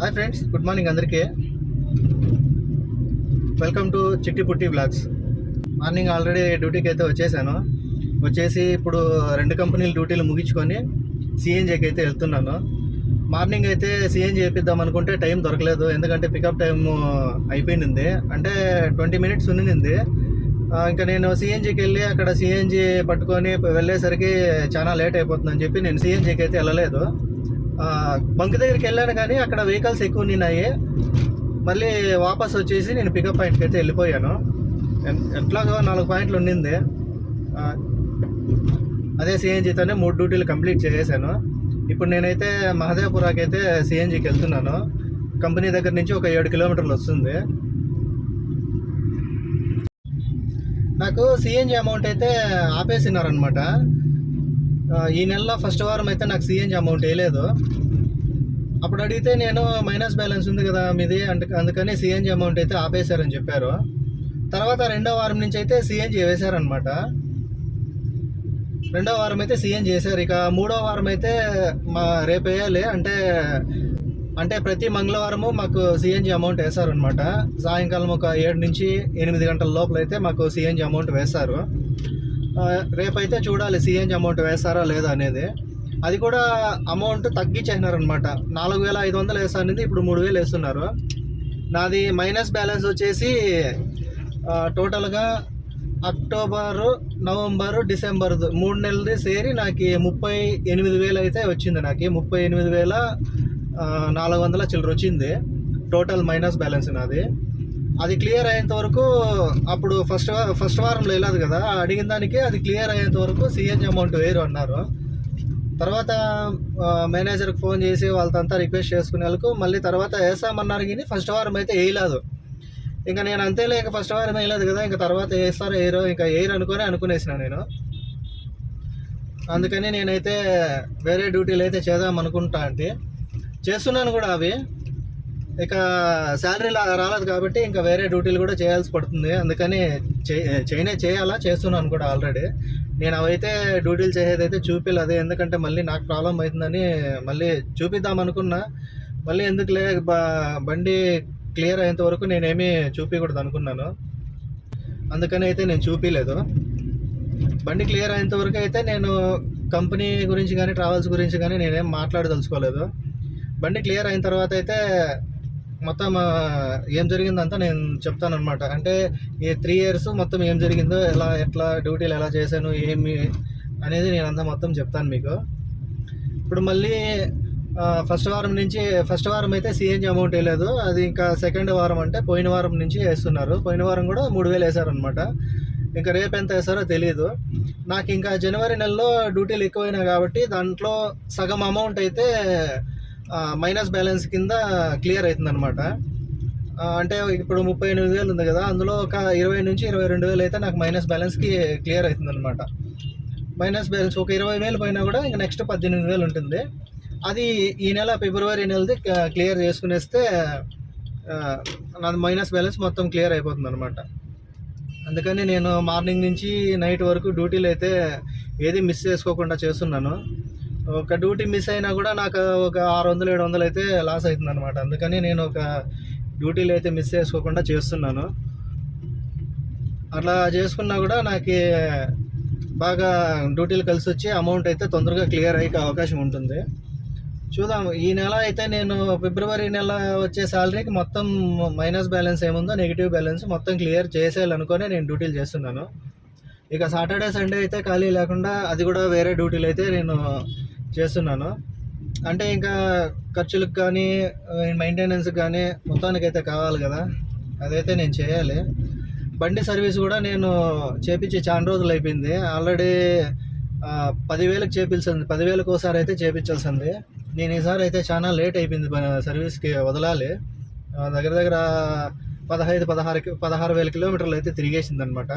Hi friends good morning అందరికీ. Welcome to Chitti Putti blogs morning already డ్యూటీకి అయితే వచ్చేసాను. వచ్చేసి ఇప్పుడు రెండు కంపెనీల డ్యూటీలు ముగించుకొని సిఎన్జీకి అయితే వెళ్తున్నాను. మార్నింగ్ అయితే సిఎన్జీ చేపిద్దాం అనుకుంటే టైం దొరకలేదు. ఎందుకంటే పికప్ టైం అయిపోయింది. అంటే ట్వంటీ మినిట్స్ ఉన్నింది. ఇంకా నేను సిఎన్జీకి వెళ్ళి అక్కడ సిఎన్జీ పట్టుకొని వెళ్ళేసరికి చాలా లేట్ అయిపోతుందని చెప్పి నేను సిఎన్జీకి అయితే వెళ్ళలేదు. బంక్ దగ్గరికి వెళ్ళాను కానీ అక్కడ వెహికల్స్ ఎక్కువ ఉన్నాయి మళ్ళీ వాపస్ వచ్చేసి నేను పికప్ పాయింట్కి అయితే వెళ్ళిపోయాను. ఎన్- ఎట్లాగో నాలుగు పాయింట్లు ఉండింది. అదే సిఎన్జితోనే మూడు డ్యూటీలు కంప్లీట్ చేసేసాను. ఇప్పుడు నేనైతే మహదేవపురాకి అయితే సిఎన్జికి వెళ్తున్నాను. కంపెనీ దగ్గర నుంచి ఒక ఏడు కిలోమీటర్లు వస్తుంది. నాకు సిఎన్జి అమౌంట్ అయితే ఆపేసినారనమాట ఈ నెలలో ఫస్ట్ వారం అయితే నాకు సిఎన్జి అమౌంట్ వేయలేదు. అప్పుడు అడిగితే నేను మైనస్ బ్యాలెన్స్ ఉంది కదా మీది అంటే అందుకని సిఎన్జి అమౌంట్ అయితే ఆపేశారని చెప్పారు. తర్వాత రెండో వారం నుంచి అయితే సిఎన్జి వేశారనమాట రెండో వారం అయితే సిఎన్జి వేశారు. ఇక మూడో వారం అయితే మా రేపు వేయాలి. అంటే అంటే ప్రతి మంగళవారము మాకు సిఎన్జి అమౌంట్ వేశారనమాట సాయంకాలం ఒక ఏడు నుంచి ఎనిమిది గంటల లోపల అయితే మాకు సిఎన్జి అమౌంట్ వేస్తారు రేపైతే చూడాలి సిఎన్జి అమౌంట్ వేస్తారా లేదా అనేది. అది కూడా అమౌంట్ తగ్గించేసినారనమాట నాలుగు వేల ఐదు వందలు వేస్తానింది ఇప్పుడు మూడు వేలు వేస్తున్నారు. నాది మైనస్ బ్యాలెన్స్ వచ్చేసి టోటల్గా అక్టోబరు నవంబరు డిసెంబర్ మూడు నెలది సేరి నాకు ముప్పై ఎనిమిది వేలు అయితే వచ్చింది నాకు. ముప్పై ఎనిమిది వేల నాలుగు వందల చిల్లర వచ్చింది. టోటల్ మైనస్ బ్యాలెన్స్ నాది. అది క్లియర్ అయ్యేంత వరకు అప్పుడు ఫస్ట్ ఫస్ట్ వారంలో వెళ్ళదు కదా అడిగిన దానికి అది క్లియర్ అయ్యేంత వరకు సిఎన్జి అమౌంట్ వేరు అన్నారు. తర్వాత మేనేజర్కి ఫోన్ చేసి వాళ్ళతో రిక్వెస్ట్ చేసుకునే వాళ్ళకు మళ్ళీ తర్వాత వేసామన్నారు కానీ ఫస్ట్ వారం అయితే వేయలేదు. ఇంకా నేను అంతేలే ఇంకా ఫస్ట్ వారం వేయలేదు కదా ఇంకా తర్వాత వేస్తారో వేయరో ఇంకా వేయరు అనుకొని అనుకునేసిన నేను. అందుకని నేనైతే వేరే డ్యూటీలు అయితే చేద్దాం అనుకుంటా అంటే చేస్తున్నాను కూడా అవి. ఇక శాలరీ రాలేదు కాబట్టి ఇంకా వేరే డ్యూటీలు కూడా చేయాల్సి పడుతుంది. అందుకని చే చేయనే చేయాలా? చేస్తున్నాను కూడా ఆల్రెడీ నేను అవైతే డ్యూటీలు చేసేదైతే చూపిలేదు ఎందుకంటే మళ్ళీ నాకు ప్రాబ్లం అవుతుందని మళ్ళీ చూపిద్దాం అనుకున్నా. మళ్ళీ ఎందుకులే బ- బండి క్లియర్ అయ్యేంత వరకు నేనేమీ చూపించకూడదు అనుకున్నాను. అందుకని అయితే నేను చూపించలేదు బండి క్లియర్ అయ్యేంత వరకు అయితే నేను కంపెనీ గురించి కానీ ట్రావెల్స్ గురించి కానీ నేనేం మాట్లాడదలుచుకోలేదు. బండి క్లియర్ అయిన తర్వాత అయితే మొత్తం ఏం జరిగిందంతా నేను చెప్తాను అనమాట అంటే ఈ త్రీ ఇయర్స్ మొత్తం ఏం జరిగిందో ఎలా ఎట్లా డ్యూటీలు ఎలా చేశాను ఏమి అనేది నేను అంతా మొత్తం చెప్తాను మీకు. ఇప్పుడు మళ్ళీ ఫస్ట్ వారం నుంచి ఫస్ట్ వారం అయితే సిఎన్జి అమౌంట్ వేయలేదు. అది ఇంకా సెకండ్ వారం అంటే పోయిన వారం నుంచి వేస్తున్నారు. పోయిన వారం కూడా మూడు వేలు వేశారనమాట ఇంకా రేపు ఎంత వేస్తారో తెలియదు నాకు ఇంకా జనవరి నెలలో డ్యూటీలు ఎక్కువైనాయి కాబట్టి దాంట్లో సగం అమౌంట్ అయితే మైనస్ బ్యాలెన్స్ కింద క్లియర్ అవుతుంది అనమాట అంటే ఇప్పుడు ముప్పై ఎనిమిది వేలు ఉంది కదా అందులో ఒక ఇరవై నుంచి ఇరవై రెండు వేలు అయితే నాకు మైనస్ బ్యాలెన్స్కి క్లియర్ అవుతుంది అనమాట మైనస్ బ్యాలెన్స్ ఒక ఇరవై వేలు పోయినా కూడా ఇంకా నెక్స్ట్ పద్దెనిమిది వేలు ఉంటుంది. అది ఈ నెల ఫిబ్రవరి నెలది క్లియర్ చేసుకునేస్తే నాది మైనస్ బ్యాలెన్స్ మొత్తం క్లియర్ అయిపోతుంది అనమాట అందుకని నేను మార్నింగ్ నుంచి నైట్ వరకు డ్యూటీలు అయితే ఏది మిస్ చేసుకోకుండా చేస్తున్నాను. ఒక డ్యూటీ మిస్ అయినా కూడా నాకు ఒక ఆరు వందలు ఏడు వందలు అయితే లాస్ అవుతుంది అనమాట అందుకని నేను ఒక డ్యూటీలు అయితే మిస్ చేసుకోకుండా చేస్తున్నాను. అట్లా చేసుకున్నా కూడా నాకు బాగా డ్యూటీలు కలిసి వచ్చి అమౌంట్ అయితే తొందరగా క్లియర్ అయ్యే అవకాశం ఉంటుంది. చూద్దాం. ఈ నెల అయితే నేను ఫిబ్రవరి నెల వచ్చే శాలరీకి మొత్తం మైనస్ బ్యాలెన్స్ ఏముందో నెగిటివ్ బ్యాలెన్స్ మొత్తం క్లియర్ చేసేయాలనుకొని నేను డ్యూటీలు చేస్తున్నాను. ఇక సాటర్డే సండే అయితే ఖాళీ లేకుండా అది కూడా వేరే డ్యూటీలు అయితే నేను చేస్తున్నాను. అంటే ఇంకా ఖర్చులకు కానీ మెయింటెనెన్స్కి కానీ మొత్తానికైతే కావాలి కదా. అదైతే నేను చేయాలి. బండి సర్వీస్ కూడా నేను చేపించి చాలా రోజులు అయిపోయింది. ఆల్రెడీ పదివేలకు చేపించాల్సింది. పదివేలకు ఒకసారి అయితే చేపించాల్సింది. నేను ఈసారి అయితే చాలా లేట్ అయిపోయింది సర్వీస్కి వదలాలి. దగ్గర దగ్గర పదహైదు పదహారు పదహారు వేల కిలోమీటర్లు అయితే తిరిగేసింది అనమాట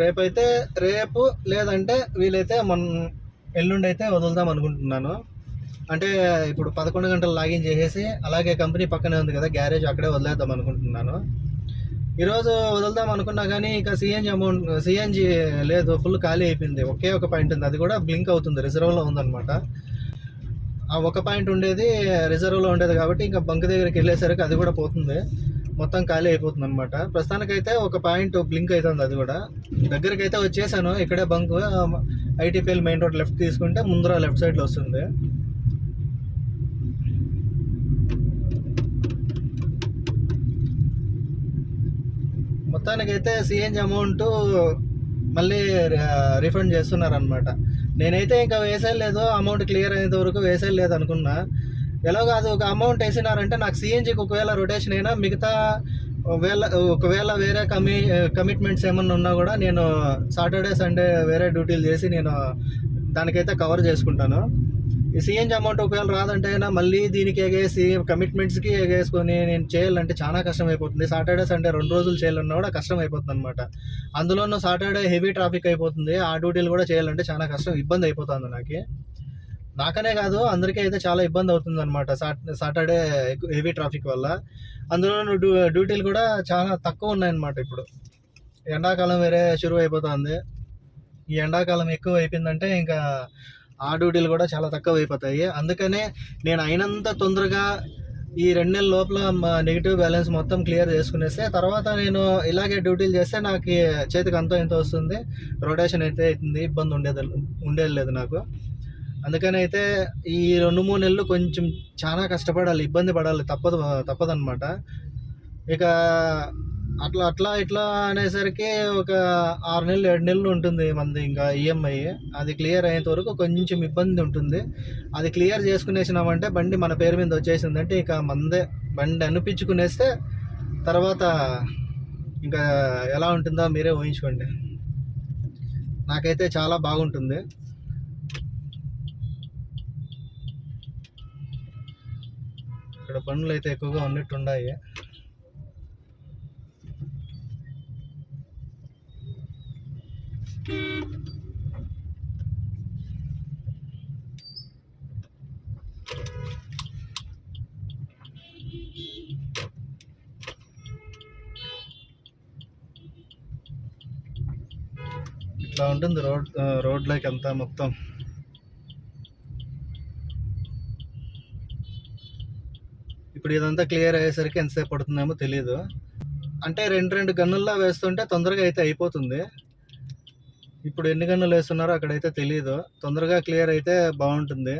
రేపైతే రేపు లేదంటే వీలైతే మొన్న ఎల్లుండి అయితే వదులుదాం అనుకుంటున్నాను. అంటే ఇప్పుడు పదకొండు గంటలు లాగిన్ చేసేసి అలాగే కంపెనీ పక్కనే ఉంది కదా గ్యారేజ్ అక్కడే వదిలేద్దాం అనుకుంటున్నాను. ఈరోజు వదులుదాం అనుకున్నా కానీ ఇంకా సిఎన్జి అమౌంట్ సిఎన్జి లేదు ఫుల్ ఖాళీ అయిపోయింది. ఒకే ఒక పాయింట్ ఉంది. అది కూడా బ్లింక్ అవుతుంది రిజర్వ్లో ఉందన్నమాట. ఆ ఒక పాయింట్ ఉండేది రిజర్వ్లో ఉండేది కాబట్టి ఇంకా బంక్ దగ్గరికి వెళ్ళేసరికి అది కూడా పోతుంది. మొత్తం ఖాళీ అయిపోతుంది అనమాట ప్రస్తుతానికైతే ఒక పాయింట్ బ్లింక్ అవుతుంది అది కూడా. దగ్గరికి అయితే వచ్చేసాను ఇక్కడే bunk ITPL main road left తీసుకుంటే ముందర లెఫ్ట్ సైడ్లో వస్తుంది. మొత్తానికైతే సిఎన్జి అమౌంట్ మళ్ళీ రిఫండ్ చేస్తున్నారనమాట నేనైతే ఇంకా వేసేయలేదు అమౌంట్ క్లియర్ అయ్యేంత వరకు వేసేయలేదు అనుకున్నా. ఎలాగో అది ఒక అమౌంట్ వేసినారంటే నాకు సిఎన్జికి ఒకవేళ రొటేషన్ అయినా మిగతా ఒకవేళ ఒకవేళ వేరే కమి కమిట్మెంట్స్ ఏమన్నా ఉన్నా కూడా నేను సాటర్డే సండే వేరే డ్యూటీలు చేసి నేను దానికైతే కవర్ చేసుకుంటాను. ఈ సిఎన్జి అమౌంట్ ఒకవేళ రాదంటే అయినా మళ్ళీ దీనికి ఎగేసి కమిట్మెంట్స్కి ఎగేసుకొని నేను చేయాలంటే చాలా కష్టం అయిపోతుంది సాటర్డే సండే రెండు రోజులు చేయాలన్నా కూడా కష్టం అయిపోతుంది అనమాట అందులోనూ సాటర్డే హెవీ ట్రాఫిక్ అయిపోతుంది. ఆ డ్యూటీలు కూడా చేయాలంటే చాలా కష్టం ఇబ్బంది అయిపోతుంది నాకు. నాకనే కాదు అందరికీ అయితే చాలా ఇబ్బంది అవుతుంది అనమాట సాటర్డే హెవీ ట్రాఫిక్ వల్ల. అందులో డ్యూ డ్యూటీలు కూడా చాలా తక్కువ ఉన్నాయన్నమాట ఇప్పుడు. ఎండాకాలం వేరే షురువు అయిపోతుంది. ఈ ఎండాకాలం ఎక్కువ అయిపోయిందంటే ఇంకా ఆ డ్యూటీలు కూడా చాలా తక్కువ అయిపోతాయి. అందుకనే నేను అయినంత తొందరగా ఈ రెండు నెలల లోపల నెగిటివ్ బ్యాలెన్స్ మొత్తం క్లియర్ చేసుకునేస్తే తర్వాత నేను ఇలాగే డ్యూటీలు చేస్తే నాకు చేతికి అంతో ఎంత వస్తుంది. రొటేషన్ అయితే అవుతుంది ఇబ్బంది ఉండేది ఉండేది లేదు నాకు. అందుకని అయితే ఈ రెండు మూడు నెలలు కొంచెం చాలా కష్టపడాలి ఇబ్బంది పడాలి తప్పదు తప్పదనమాట ఇక అట్లా అట్లా ఇట్లా అనేసరికి ఒక ఆరు నెలలు ఏడు నెలలు ఉంటుంది మనది ఇంకా ఈఎంఐ అది క్లియర్ అయ్యేంత వరకు కొంచెం ఇబ్బంది ఉంటుంది. అది క్లియర్ చేసుకునేసినామంటే బండి మన పేరు మీద వచ్చేసిందంటే ఇక మందే బండి అనిపించుకునేస్తే తర్వాత ఇంకా ఎలా ఉంటుందో మీరే ఊహించుకోండి. నాకైతే చాలా బాగుంటుంది. ఇక్కడ బండ్లు అయితే ఎక్కువగా ఉన్నట్టున్నాయి ఇట్లా ఉంటుంది రోడ్ రోడ్లోకి అంతా మొత్తం. ఇప్పుడు ఇదంతా క్లియర్ అయ్యేసరికి ఎంతసేపు పడుతుందేమో తెలియదు అంటే రెండు రెండు గన్నుల్లో వేస్తుంటే తొందరగా అయితే అయిపోతుంది. ఇప్పుడు ఎన్ని గన్నులు వేస్తున్నారో అక్కడైతే తెలియదు తొందరగా క్లియర్ అయితే బాగుంటుంది.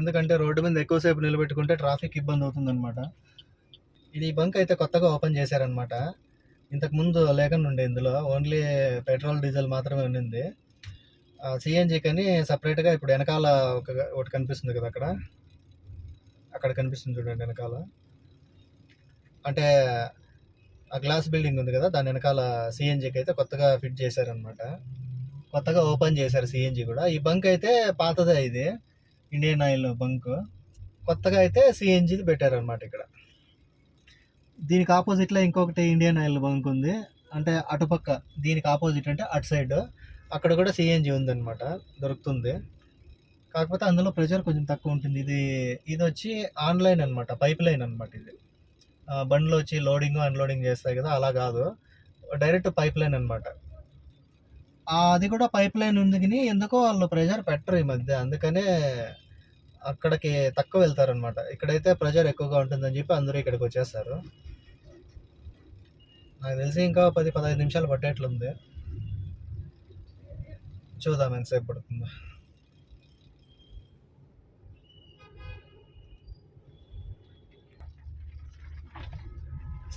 ఎందుకంటే రోడ్డు మీద ఎక్కువసేపు నిలబెట్టుకుంటే ట్రాఫిక్ ఇబ్బంది అవుతుంది అనమాట ఇది బంక్ అయితే కొత్తగా ఓపెన్ చేశారనమాట ఇంతకుముందు లేకుండా ఉండే ఇందులో. ఓన్లీ పెట్రోల్ డీజిల్ మాత్రమే ఉండింది సిఎన్జి కానీ సపరేట్గా ఇప్పుడు వెనకాల ఒక ఒకటి కనిపిస్తుంది కదా అక్కడ. అక్కడ కనిపిస్తుంది చూడండి వెనకాల. అంటే ఆ గ్లాస్ బిల్డింగ్ ఉంది కదా దాని వెనకాల సిఎన్జికి అయితే కొత్తగా ఫిట్ చేశారనమాట కొత్తగా ఓపెన్ చేశారు సిఎన్జి కూడా. ఈ బంక్ అయితే పాతదే ఇది ఇండియన్ ఆయిల్ బంక్ కొత్తగా అయితే సిఎన్జిది పెట్టారనమాట ఇక్కడ. దీనికి ఆపోజిట్లో ఇంకొకటి ఇండియన్ ఆయిల్ బంక్ ఉంది. అంటే అటుపక్క దీనికి ఆపోజిట్ అంటే అటు సైడ్ అక్కడ కూడా సిఎన్జి ఉందన్నమాట దొరుకుతుంది. కాకపోతే అందులో ప్రెషర్ కొంచెం తక్కువ ఉంటుంది. ఇది ఇది వచ్చి ఆన్లైన్ అనమాట పైప్ లైన్ అనమాట ఇది. బండ్లు వచ్చి లోడింగ్ అన్లోడింగ్ చేస్తాయి కదా అలా కాదు. డైరెక్ట్ పైప్ లైన్ అనమాట అది కూడా పైప్ లైన్ ఉంది కానీ ఎందుకో వాళ్ళు ప్రెషర్ పెట్టరు ఈ మధ్య. అందుకనే అక్కడికి తక్కువ వెళ్తారనమాట ఇక్కడైతే ప్రెషర్ ఎక్కువగా ఉంటుందని చెప్పి అందరూ ఇక్కడికి వచ్చేస్తారు. నాకు తెలిసి ఇంకా పది పదహైదు నిమిషాలు పట్టేట్లుంది. చూద్దాం ఎంతసేపు పడుతుందో.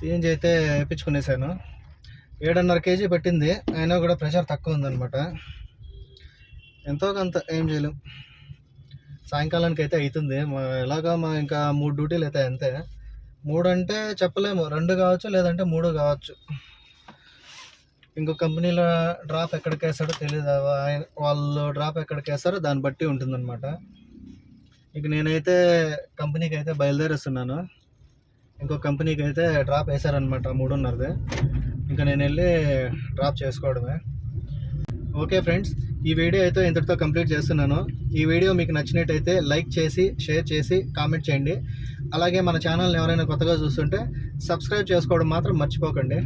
సిఎన్జి అయితే వేయించుకునేసాను. ఏడున్నర కేజీ పట్టింది. అయినా కూడా ప్రెషర్ తక్కువ ఉందనమాట ఎంతో కొంత ఏం చేయలేం. సాయంకాలానికి అయితే అవుతుంది మా ఎలాగా మా ఇంకా మూడు డ్యూటీలు అయితే అంతే. మూడు అంటే చెప్పలేము. రెండు కావచ్చు లేదంటే మూడు కావచ్చు. ఇంకో కంపెనీలో డ్రాప్ ఎక్కడికి వేస్తాడో తెలియదు ఆయన- వాళ్ళు డ్రాప్ ఎక్కడికి వేస్తారో దాన్ని బట్టి ఉంటుందన్నమాట. ఇక నేనైతే కంపెనీకి అయితే బయలుదేరేస్తున్నాను. ఇంకో కంపెనీకి అయితే డ్రాప్ వేశారనమాట మూడున్నరది. ఇంకా నేను వెళ్ళి డ్రాప్ చేసుకోవడమే. ఓకే ఫ్రెండ్స్ ఈ వీడియో అయితే ఇంతటితో కంప్లీట్ చేస్తున్నాను. ఈ వీడియో మీకు నచ్చినట్టయితే లైక్ చేసి షేర్ చేసి కామెంట్ చేయండి. అలాగే మన ఛానల్ని ఎవరైనా కొత్తగా చూస్తుంటే సబ్స్క్రైబ్ చేసుకోవడం మాత్రం మర్చిపోకండి.